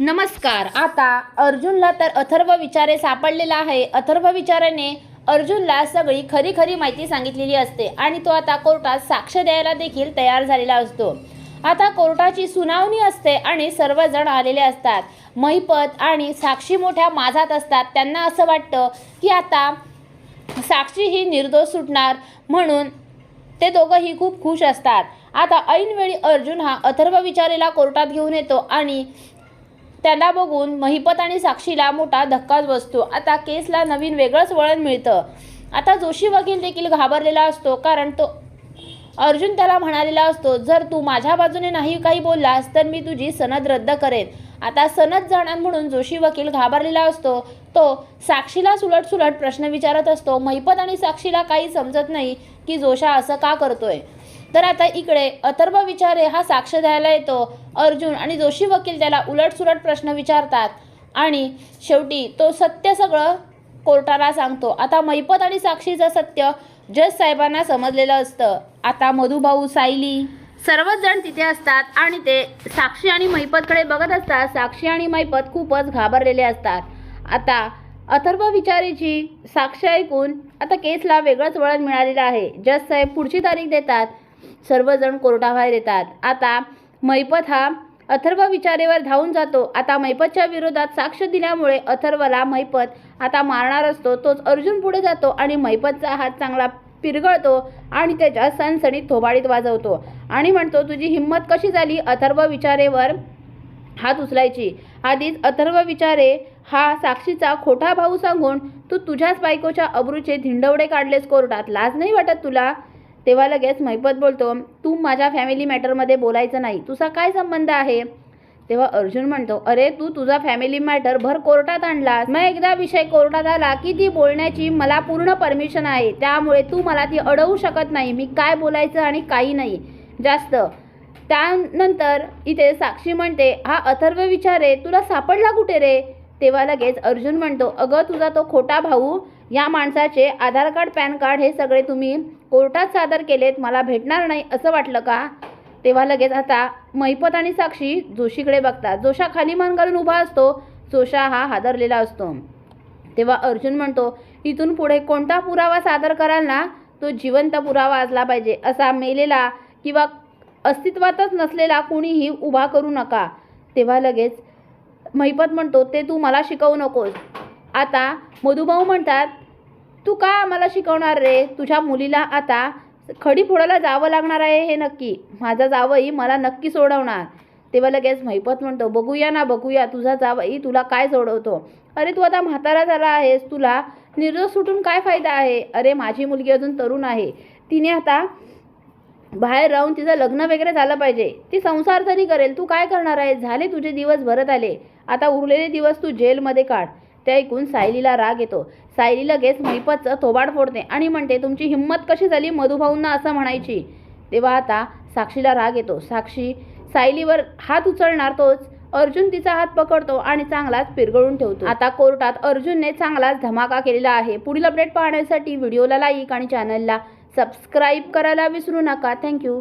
नमस्कार आता अर्जुनला तर अथर्व विचारे सापडलेला आहे. अथर्व विचाराने अर्जुनला सगळी खरी खरी माहिती सांगितलेली असते आणि तो आता कोर्टात साक्ष द्यायला देखील तयार झालेला असतो. आता कोर्टाची सुनावणी असते आणि सर्वजण आलेले असतात. महिपत आणि साक्षी मोठ्या माझात असतात. त्यांना असं वाटतं की आता साक्षी ही निर्दोष सुटणार म्हणून ते दोघंही खूप खुश असतात. आता ऐनवेळी अर्जुन हा अथर्व विचारेला कोर्टात घेऊन येतो आणि त्याला बघून महिपत आणि साक्षीला मोठा धक्काच बसतो. आता केसला नवीन वेगळंच वळण मिळतं. आता जोशी वकील देखील घाबरलेला असतो कारण तो अर्जुन त्याला म्हणालेला असतो जर तू माझ्या बाजूने नाही काही बोललास तर मी तुझी सनद रद्द करेन. आता सनद जाणार म्हणून जोशी वकील घाबरलेला असतो. तो साक्षीला सुलट सुलट प्रश्न विचारत असतो. महिपत आणि साक्षीला काही समजत नाही की जोशा असं का करतोय. तर आता इकडे अथर्व विचारे हा साक्ष द्यायला येतो. अर्जुन आणि जोशी वकील त्याला उलटसुलट प्रश्न विचारतात. आणि शेवटी तो सत्य सगळं कोर्टाला सांगतो. आता मैपत आणि साक्षीचं सत्य जज साहेबांना समजलेलं असतं. आता मधुभाऊ सायली. सर्वच जण तिथे असतात आणि ते साक्षी आणि मैपतकडे बघत असतात. साक्षी आणि मैपत खूपच घाबरलेले असतात. आता अथर्व विचारीची साक्ष ऐकून आता केसला वेगळंच वळण मिळालेलं आहे. जज साहेब पुढची तारीख देतात. सर्वजण कोर्टाबाहेर येतात. आता मैपत हा अथर्व विचारेवर धावून जातो. आता मैपतच्या विरोधात साक्ष दिल्यामुळे अथर्वला मैपत आता मारणार असतो. तोच अर्जुन पुढे जातो आणि मैपतचा हात चांगला पिरगळतो आणि त्याच्या सणसणीत थोबाडीत वाजवतो. आणि म्हणतो तुझी हिंमत कशी झाली अथर्व विचारेवर हात उचलायची. आधीच अथर्व विचारे हा साक्षीचा खोटा भाऊ सांगून तू तुझ्याच बायकोच्या अब्रूचे धिंडवडे काढलेस कोर्टात. लाज नाही वाटत तुला? तेव्हा लगेच महिपत बोलतो तू माझ्या फॅमिली मॅटरमध्ये बोलायचं नाही तुझा काय संबंध आहे? तेव्हा अर्जुन म्हणतो अरे तू तुझा फॅमिली मॅटर भर कोर्टात आणलास. मग एकदा विषय कोर्टात आला की ती बोलण्याची मला पूर्ण परमिशन आहे. त्यामुळे तू मला ती अडवू शकत नाही. मी काय बोलायचं आणि काही नाही. जास्त. त्यानंतर इथे साक्षी म्हणते हा अथर्व विचारे तुला सापडला कुठे रे? तेव्हा लगेच अर्जुन म्हणतो अगं तुझा तो खोटा भाऊ या माणसाचे आधार कार्ड पॅन कार्ड हे सगळे तुम्ही कोर्टात सादर केलेत मला भेटणार नाही असं वाटलं का? तेव्हा लगेच आता महिपत आणि साक्षी जोशीकडे बघतात. जोशा खाली मान घालून उभा असतो. जोशा हा हादरलेला असतो. तेव्हा अर्जुन म्हणतो इथून पुढे कोणता पुरावा सादर कराल ना तो जिवंत पुरावा असला पाहिजे. असा मेलेला किंवा अस्तित्वातच नसलेला कुणीही उभा करू नका. तेव्हा लगेच महिपत म्हणतो ते तू मला शिकवू नकोस. आता मधुभाऊ म्हणतात तू का आम्हाला शिकवणार रे? तुझ्या मुलीला आता खडी फोडायला जावं लागणार आहे हे नक्की. माझा जावई मला नक्की सोडवणार. तेव्हा लगेच महिपत म्हणतो बघूया ना बघूया तुझा जावई तुला काय सोडवतो? अरे तू आता म्हातारा झाला आहेस तुला निर्दोष सुटून काय फायदा आहे? अरे माझी मुलगी अजून तरुण आहे. तिने आता बाहेर राहून तिचं लग्न वगैरे झालं पाहिजे. ती संसार तरी करेल. तू काय करणार आहे झाले तुझे दिवस भरत आले. आता उरलेले दिवस तू जेलमध्ये काढ. ते ऐकून सायलीला राग येतो. सायली लगेच महिपतचं थोबाड फोडते आणि म्हणते तुमची हिंमत कशी झाली मधुभाऊंना असं म्हणायची? तेव्हा आता साक्षीला राग येतो. साक्षी सायलीवर हात उचलणार तोच. अर्जुन तिचा हात पकडतो आणि चांगलाच पिरगळून ठेवतो. आता कोर्टात अर्जुनने चांगलाच धमाका केलेला आहे. पुढील अपडेट पाहण्यासाठी व्हिडिओला लाईक आणि चॅनलला सबस्क्राईब करायला विसरू नका. थँक्यू